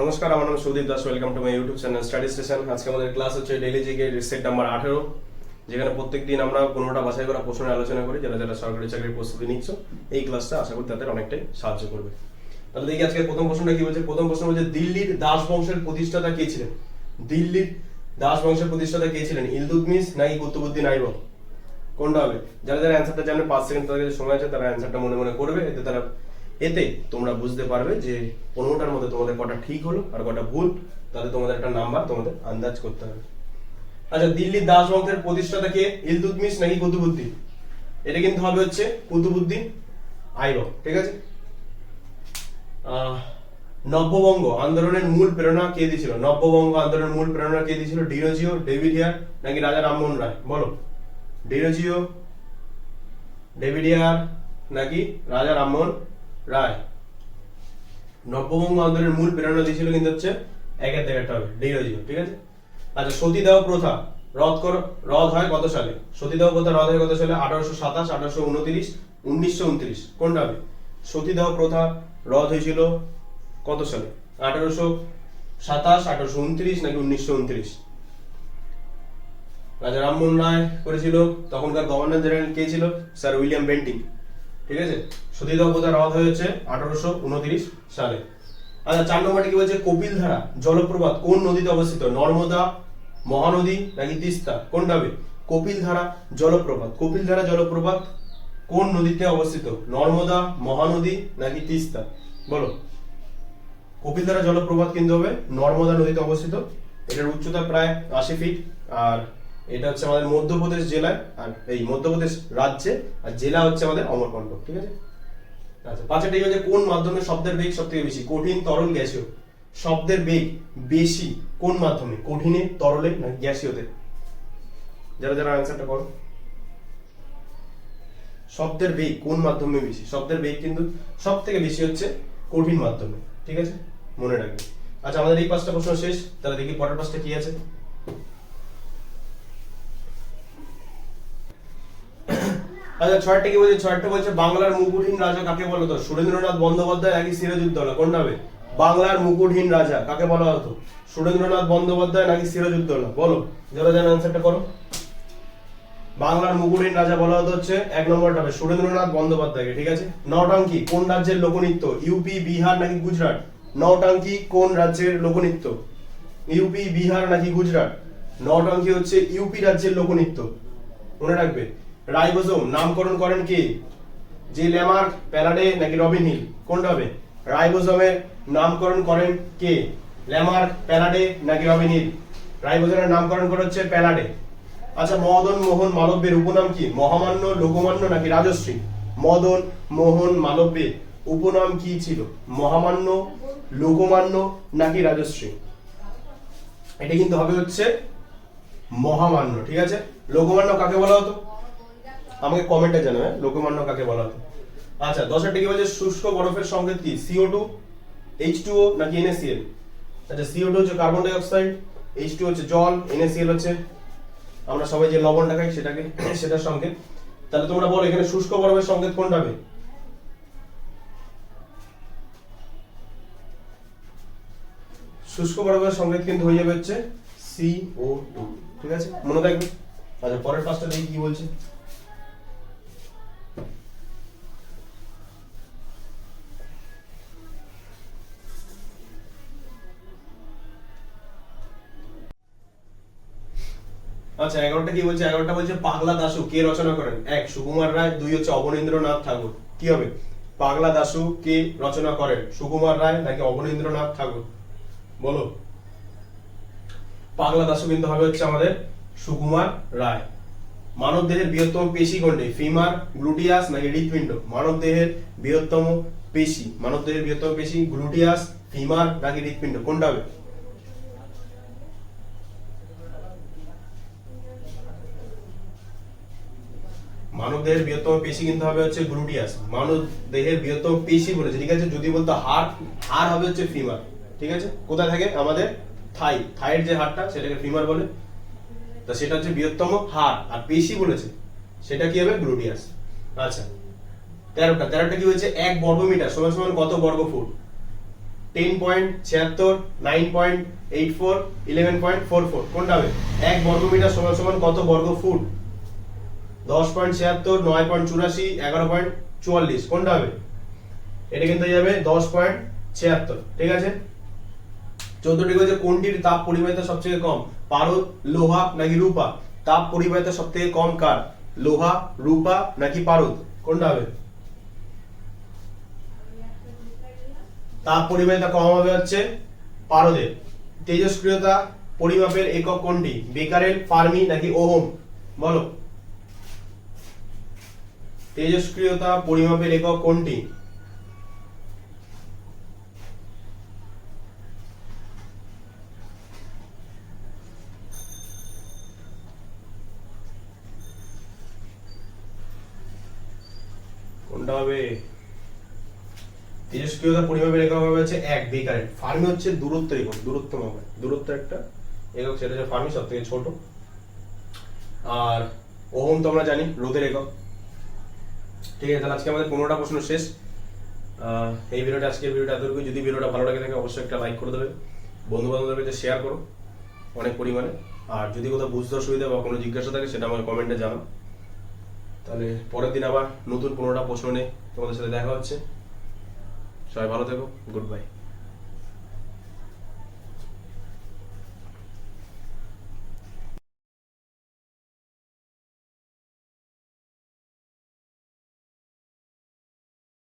নমস্কার, আমার নাম Sudip Das welcome to my YouTube channel study station আজকে আমাদের ক্লাস হচ্ছে ডেইলি জিকে সেট নাম্বার আঠেরো, যেখানে প্রত্যেক দিন আমরা পনেরোটা বাছাই করা প্রশ্ন আলোচনা করি, যারা যারা সরকারি চাকরির প্রস্তুতি নিচ্ছ, এই ক্লাসটা আশা করি তাদের অনেকটাই সাহায্য করবে। তাহলে দেখি আজকে প্রথম প্রশ্নটা কি বলছে? প্রথম প্রশ্ন বলছে, দিল্লির দাস বংশের প্রতিষ্ঠাতা কে ছিলেন? দিল্লির দাস বংশের প্রতিষ্ঠাতা কে ছিলেন? ইলতুতমিশ নাকি কুতুবুদ্দিন আইবক কোনটা হবে? যারা যারা অ্যান্সারটা জানে পাঁচ সেকেন্ড তাদের সময় আছে, তারা অ্যান্সারটা মনে মনে করবে, এতে তারা এতে তোমরা বুঝতে পারবে যে পনেরোটার মধ্যে তোমাদের কটা ঠিক হলো আর কটা ভুল তাহলে তোমাদের একটা নাম্বার তোমাদের আন্দাজ করতে হবে। আচ্ছা দিল্লির দাস বংশের প্রতিষ্ঠাতা কে? ইলতুতমিশ নাকি কুতুবুদ্দিন? এটা কিন্তু হবে হচ্ছে কুতুবুদ্দিন আইবক, ঠিক আছে? নব্যবঙ্গ আন্দোলনের মূল প্রেরণা কে দিয়েছিল? নব্যবঙ্গ আন্দোলনের মূল প্রেরণা কে দিয়েছিল? ডিরোজিও ডেভিডিয়ার নাকি রাজা রামমোহন রায়? বলো। ডিরোজিও ডেভিডিয়ার নাকি রাজা রামমোহন রায়। নব্যবঙ্গ আন্দোলনের মূল প্রেরণা দিয়েছিল কিন্তু হচ্ছে একের থেকে একটা হবে ডিরোজিও ঠিক আছে? আচ্ছা সতীদাহ প্রথা, রদ কর, রদ হয় কত সালে? সতীদাহ প্রথা রদ হয় কত সালে? আঠারোশো সাতাশ, আঠারোশো উনত্রিশ, উনিশশো উনত্রিশ। কোনটা হবে? সতীদাহ প্রথা রদ হয়েছিল কত সালে? আঠারোশো সাতাশ, আঠারোশো উনত্রিশ নাকি উনিশশো উনত্রিশ? রাজা রামমোহন রায় করেছিল, তখনকার গভর্নর জেনারেল কে ছিল? Sir William Bentinck. ঠিক আছে? সতীদাহ প্রথা রদ হয়েছে আঠারোশো উনত্রিশ সালে। আচ্ছা চার নম্বরটি কি বলছে? কপিলধারা, জলপ্রপাত, কোন নদীতে অবস্থিত? নর্মদা, মহানদী নাকি তিস্তা? কোনটা হবে? কপিলধারা, জলপ্রপাত। কপিলধারা, জলপ্রপাত কোন নদীতে অবস্থিত? নর্মদা, মহানদী নাকি তিস্তা? বলো। কপিলধারা, জলপ্রপাত কিন্তু হবে নর্মদা নদীতে অবস্থিত। এটার উচ্চতা প্রায় আশি ফিট আর এটা হচ্ছে আমাদের মধ্যপ্রদেশ জেলায় আর এই মধ্যপ্রদেশ রাজ্যে, আর জেলা হচ্ছে আমাদের অমরকণ্টক, ঠিক আছে? আচ্ছা পাঁচটা আছে কোন মাধ্যমে শব্দের বেগ সব থেকে বেশি? কঠিন, তরল, গ্যাসীয়? শব্দের বেগ বেশি কোন মাধ্যমে? কঠিনে, তরলে না গ্যাসীয়তে? যারা যারা অ্যান্সারটা করো। শব্দের বেগ কোন মাধ্যমে বেশি? শব্দের বেগ কিন্তু সব থেকে বেশি হচ্ছে কঠিন মাধ্যমে, ঠিক আছে? মনে রাখবে। আচ্ছা আমাদের এই পাঁচটা প্রশ্ন শেষ। তাহলে দেখি পরের পাঁচটা কি আছে। আচ্ছা ছয়টা কি বলছে? ছয়টা বলছে, বাংলার মুকুটহীন রাজা কাকে বলা হতো সুরেন্দ্রনাথ বন্দ্যোপাধ্যায় নাকি সিরাজউদ্দৌলা? কোনটা হবে বাংলার মুকুটহীন রাজা কাকে বলা হতো? সুরেন্দ্রনাথ বন্দ্যোপাধ্যায় নাকি সিরাজউদ্দৌলা? বলো যারা জানো অ্যান্সারটা করো। বাংলার মুকুটহীন রাজা বলা হতো হচ্ছে, এক নম্বরটা হবে সুরেন্দ্রনাথ বন্দ্যোপাধ্যায়কে, ঠিক আছে? নটাঙ্কি, কোন রাজ্যের লোকনৃত্য? ইউপি বিহার নাকি গুজরাট? নটাঙ্কি, কোন রাজ্যের লোকনৃত্য? ইউপি বিহার নাকি গুজরাট? নটাঙ্কি হচ্ছে ইউপি রাজ্যের লোকনৃত্য। মনে রাখবে? রাইবোজোম, নামকরণ করেন কে? যে ল্যামার্ক প্যালাডে নাকি রবিন হিল? কোনটা হবে? রাইবোজোমের নামকরণ করেন কে? ল্যামার্ক প্যালাডে নাকি রবিন হিল? রাইবোজোমের নামকরণ করে হচ্ছে প্যালাডে। আচ্ছা মদন মোহন মালব্যের উপনাম কি? মহামান্য লোকমান্য নাকি রাজশ্রী? মদন মোহন মালব্যের উপনাম কি ছিল? মহামান্য লোকমান্য নাকি রাজশ্রী? এটা কিন্তু হবে হচ্ছে মহামান্য, ঠিক আছে? লোকমান্য কাকে বলা হতো? আমাকে কমেন্টে জানাবে, লোকমান্য কাকে বলা হতো। আচ্ছা দশটা কি বলছে, শুষ্ক বরফের সংকেত কি? CO two H two O নাকি এনএসিএল আচ্ছা সিও টু হচ্ছে carbon dioxide H two হচ্ছে জল এনএসিএল হচ্ছে, আমরা সবাই যে লবণটা খাই সেটাকে, সেটার সংকেত তাহলে তোমরা বলো, এখানে শুষ্ক বরফের সংকেত কোনটা হবে? শুষ্ক বরফের সংকেত কিন্তু হয়ে যাবে হচ্ছে সিও টু ঠিক আছে? মনে থাকবে আচ্ছা পরের পাঁচটা দেখি কি বলছে। আচ্ছা এগারোটা কি বলছে? এগারোটা বলছে, পাগলা দাশু, কে রচনা করেন? এক, সুকুমার রায়, দুই হচ্ছে অবনীন্দ্রনাথ ঠাকুর। কি হবে? পাগলা দাশু, কে রচনা করেন? সুকুমার রায় নাকি অবনীন্দ্রনাথ ঠাকুর? বলো। পাগলা দাশু কিন্তু হবে হচ্ছে আমাদের সুকুমার রায়। মানব দেহের বৃহত্তম পেশি কোনটি? ফিমার, গ্লুটিয়াস নাকি হৃৎপিণ্ড? মানব দেহের বৃহত্তম পেশি। মানব দেহের বৃহত্তম পেশি, গ্লুটিয়াস, ফিমার নাকি হৃৎপিণ্ড? কোনটা হবে মানব দেহের বৃহত্তম পেশি কিন্তু হবে হচ্ছে গ্লুটিয়াস। মানব দেহের বৃহত্তম পেশি বলেছে, ঠিক আছে? যদি বলতো হাড় হাড় হবে হচ্ছে ফিমার ঠিক আছে? কোথায় থাকে? আমাদের থাই, থাইয়ের যে হাড়টা, সেটাকে ফিমার বলে। তা সেটা হচ্ছে বৃহত্তম হাড়। আর পেশি বলেছে, সেটা কি হবে? গ্লুটিয়াস। আচ্ছা তেরোটা তেরোটা কি হচ্ছে এক বর্গ মিটার সমান সমান কত বর্গ ফুট টেন পয়েন্ট ছিয়াত্তর, nine point eight four, eleven point four four, কোনটা হবে? এক বর্গমিটার সমান সমান কত বর্গ ফুট দশ পয়েন্ট ছিয়াত্তর, নয় পয়েন্ট চুরাশি, এগারো পয়েন্ট চুয়াল্লিশ। কোনটা হবে? এটা কিন্তু যাবে দশ পয়েন্ট ছিয়াত্তর। ঠিক আছে? চোদ্দটি হচ্ছে কোনটির তাপ পরিবাহিতা সবথেকে কম? পারদ, লোহা নাকি রূপা? তাপ পরিবাহিতা সব থেকে কম কার? লোহা, রূপা নাকি পারদ? কোনটা হবে? তাপ পরিবাহিতা কম হবে হচ্ছে পারদের। তেজস্ক্রিয়তা পরিমাপের একক কোনটি? বেকারেল ফার্মি নাকি ওহম? বলো। তেজস্ক্রিয়তা পরিমাপের একক কোনটি? কোনটা হবে? তেজস্ক্রিয়তা পরিমাপের একক হবে হচ্ছে এক বেকারেট ফার্মি হচ্ছে দূরত্বের একক, দূরত্ব মাপে দূরত্ব একটা একক, সেটা হচ্ছে ফার্মি সব থেকে ছোট। আর ওহম তো আমরা জানি, রোধের একক। ঠিক আছে, তাহলে আজকে আমাদের পনেরোটা প্রশ্ন শেষ। এই ভিডিওটা আজকে ভিডিওটা এতটুকু যদি ভিডিওটা ভালো লাগে থাকে, অবশ্যই একটা লাইক করে দেবে বন্ধু বান্ধবদের কাছে শেয়ার করো, অনেক পরিমাণে। আর যদি কোথাও বুঝতে অসুবিধা বা কোনো জিজ্ঞাসা থাকে, সেটা আমাকে কমেন্টে জানাও। তাহলে পরের দিন আবার নতুন পনেরোটা প্রশ্ন নিয়ে তোমাদের সাথে দেখা হচ্ছে। সবাই ভালো থেকো গুড বাই